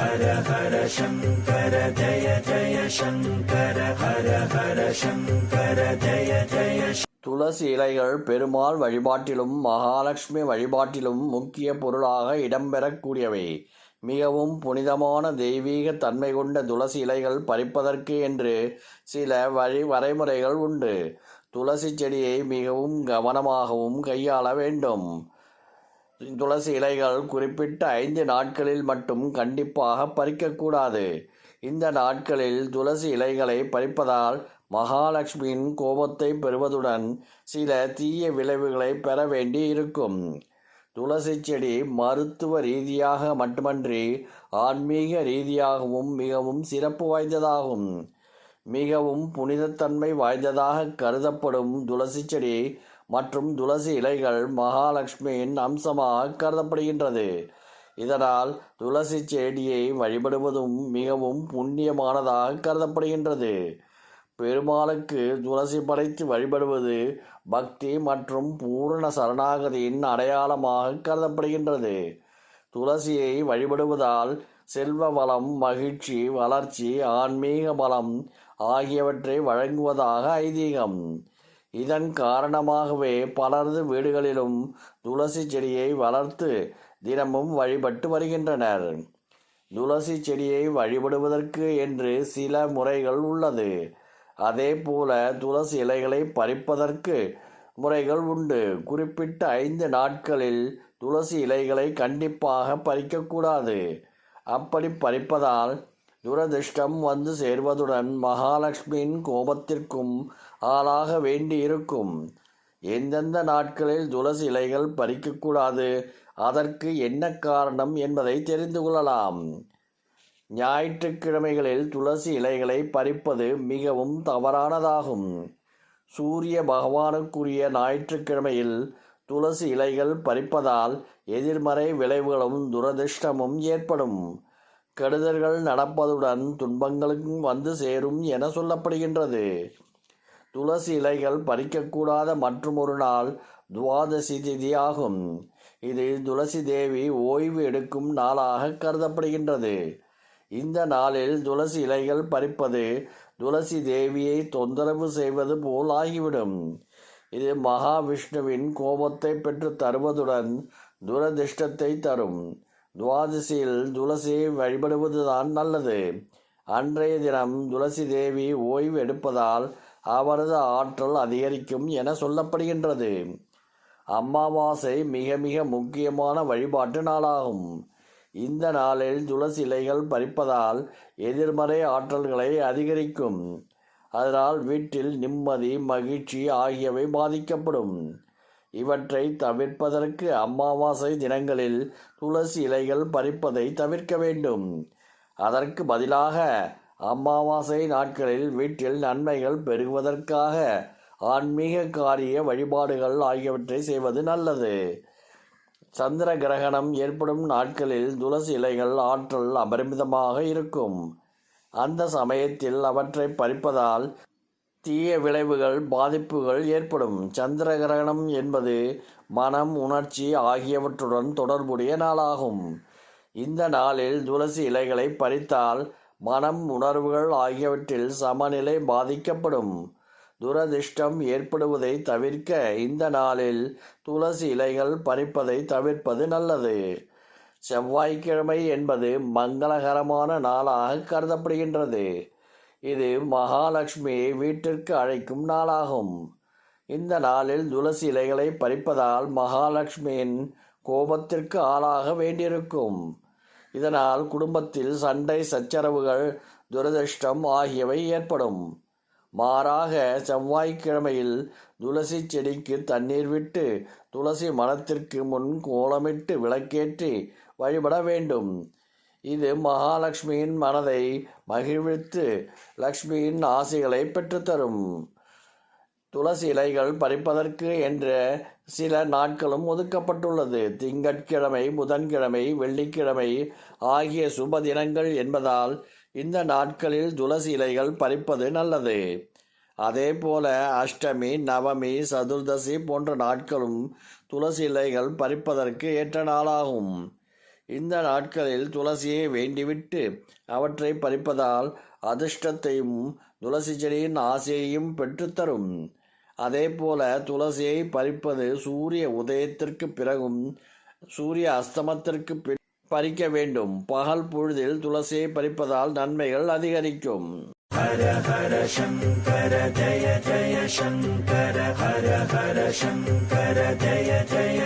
ஹர ஹர சங்கர ஜய ஜய சங்கர ஹர ஹர சங்கர ஜய ஜய துளசி இலைகள் பெருமாள் வழிபாட்டிலும் மகாலட்சுமி வழிபாட்டிலும் முக்கிய பொருளாக இடம்பெறக்கூடியவை. மிகவும் புனிதமான தெய்வீக தன்மை கொண்ட துளசி இலைகள் பறிப்பதற்கு என்று சில வழி வரைமுறைகள் உண்டு. துளசி செடியை மிகவும் கவனமாகவும் கையாள வேண்டும். துளசி இலைகள் குறிப்பிட்ட ஐந்து நாட்களில் மட்டும் கண்டிப்பாக பறிக்கக்கூடாது. இந்த நாட்களில் துளசி இலைகளை பறிப்பதால் மகாலட்சுமியின் கோபத்தை பெறுவதுடன் சில தீய விளைவுகளை பெற வேண்டி இருக்கும் துளசி செடி மருத்துவ ரீதியாக மட்டுமன்றி ஆன்மீக ரீதியாகவும் மிகவும் சிறப்பு வாய்ந்ததாகும். மிகவும் புனிதத்தன்மை வாய்ந்ததாக கருதப்படும் துளசி செடி மற்றும் துளசி இலைகள் மகாலட்சுமியின் அம்சமாக கருதப்படுகின்றது. இதனால் துளசி செடியை வழிபடுவதும் மிகவும் புண்ணியமானதாக கருதப்படுகின்றது. பெருமாளுக்கு துளசி படைத்து வழிபடுவது பக்தி மற்றும் பூரண சரணாகதியின் அடையாளமாக கருதப்படுகின்றது. துளசியை வழிபடுவதால் செல்வ வளம் மகிழ்ச்சி வளர்ச்சி ஆன்மீக பலம் ஆகியவற்றை வழங்குவதாக ஐதீகம். இதன் காரணமாகவே பலரது வீடுகளிலும் துளசி செடியை வளர்த்து தினமும் வழிபட்டு வருகின்றனர். துளசி செடியை வழிபடுவதற்கு என்று சில முறைகள் உள்ளது. அதே போல துளசி இலைகளை பறிப்பதற்கு முறைகள் உண்டு. குறிப்பிட்ட ஐந்து நாட்களில் துளசி இலைகளை கண்டிப்பாக பறிக்கக்கூடாது. அப்படி பறிப்பதால் துரதிர்ஷ்டம் வந்து சேர்வதுடன் மகாலட்சுமியின் கோபத்திற்கும் ஆளாக வேண்டி இருக்கும் எந்தெந்த நாட்களில் துளசி இலைகள் பறிக்கக்கூடாது? அதற்கு என்ன காரணம் என்பதை தெரிந்து கொள்ளலாம். ஞாயிற்றுக்கிழமைகளில் துளசி இலைகளை பறிப்பது மிகவும் தவறானதாகும். சூரிய பகவானுக்குரிய ஞாயிற்றுக்கிழமையில் துளசி இலைகள் பறிப்பதால் எதிர்மறை விளைவுகளும் துரதிர்ஷ்டமும் ஏற்படும். கெடுதல்கள் நடப்பதுடன் துன்பங்களுக்கும் வந்து சேரும் என சொல்லப்படுகின்றது. துளசி இலைகள் பறிக்கக்கூடாத மற்றுமொரு நாள் துவாதசி திதி ஆகும் இது துளசி தேவி ஓய்வு எடுக்கும் நாளாக கருதப்படுகின்றது. இந்த நாளில் துளசி இலைகள் பறிப்பது துளசி தேவியை தொந்தரவு செய்வது போல் ஆகிவிடும். இது மகாவிஷ்ணுவின் கோபத்தை பெற்று தருவதுடன் துரதிர்ஷ்டத்தை தரும். துவாதசியில் துளசி வழிபடுவதுதான் நல்லது. அன்றைய தினம் துளசி தேவி ஓய்வு எடுப்பதால் அவரது ஆற்றல் அதிகரிக்கும் என சொல்லப்படுகின்றது. அமாவாசை மிக மிக முக்கியமான வழிபாட்டு நாளாகும். இந்த நாளில் துளசி இலைகள் பறிப்பதால் எதிர்மறை ஆற்றல்களை அதிகரிக்கும். அதனால் வீட்டில் நிம்மதி மகிழ்ச்சி ஆகியவை பாதிக்கப்படும். இவற்றை தவிர்ப்பதற்கு அமாவாசை தினங்களில் துளசி இலைகள் பறிப்பதை தவிர்க்க வேண்டும். அதற்கு பதிலாக அமாவாசை நாட்களில் வீட்டில் நன்மைகள் பெருகுவதற்காக ஆன்மீக காரிய வழிபாடுகள் ஆகியவற்றை செய்வது நல்லது. சந்திர கிரகணம் ஏற்படும் நாட்களில் துளசி இலைகள் ஆற்றல் அபரிமிதமாக இருக்கும். அந்த சமயத்தில் அவற்றை பறிப்பதால் தீய விளைவுகள் பாதிப்புகள் ஏற்படும். சந்திர கிரகணம் என்பது மனம் உணர்ச்சி ஆகியவற்றுடன் தொடர்புடைய நாளாகும். இந்த நாளில் துளசி இலைகளை பறித்தால் மனம் உணர்வுகள் ஆகியவற்றில் சமநிலை பாதிக்கப்படும். துரதிர்ஷ்டம் ஏற்படுவதை தவிர்க்க இந்த நாளில் துளசி இலைகள் பறிப்பதை தவிர்ப்பது நல்லது. செவ்வாய்க்கிழமை என்பது மங்களகரமான நாளாக கருதப்படுகின்றது. இது மகாலட்சுமியை வீட்டிற்கு அழைக்கும் நாளாகும். இந்த நாளில் துளசி இலைகளை பறிப்பதால் மகாலட்சுமியின் கோபத்திற்கு ஆளாக வேண்டியிருக்கும். இதனால் குடும்பத்தில் சண்டை சச்சரவுகள் துரதிர்ஷ்டம் ஆகியவை ஏற்படும். மாறாக செவ்வாய்க்கிழமையில் துளசி செடிக்கு தண்ணீர் விட்டு துளசி மரத்திற்கு முன் கோலமிட்டு விளக்கேற்றி வழிபட வேண்டும். இது மகாலட்சுமியின் மனதை மகிழ்வித்து லக்ஷ்மியின் ஆசைகளை பெற்றுத்தரும். துளசி இலைகள் பறிப்பதற்கு என்ற சில நாட்களும் ஒதுக்கப்பட்டுள்ளது. திங்கட்கிழமை புதன்கிழமை வெள்ளிக்கிழமை ஆகிய சுப தினங்கள் என்பதால் இந்த நாட்களில் துளசி இலைகள் பறிப்பது நல்லது. அதே போல அஷ்டமி நவமி சதுர்தசி போன்ற நாட்களும் துளசி இலைகள் பறிப்பதற்கு ஏற்ற நாளாகும். இந்த நாட்களில் துளசியை வேண்டிவிட்டு அவற்றை பறிப்பதால் அதிர்ஷ்டத்தையும் துளசி செடியின் ஆசையையும் பெற்றுத்தரும் அதே போல துளசியை பறிப்பது சூரிய உதயத்திற்கு பிறகும் சூரிய அஸ்தமத்திற்கு பின் பறிக்க வேண்டும். பகல் பொழுதில் துளசியை பறிப்பதால் நன்மைகள் அதிகரிக்கும். ஹர ஹர சங்கர ஜய ஜய சங்கர ஹர ஹர சங்கர ஜய ஜய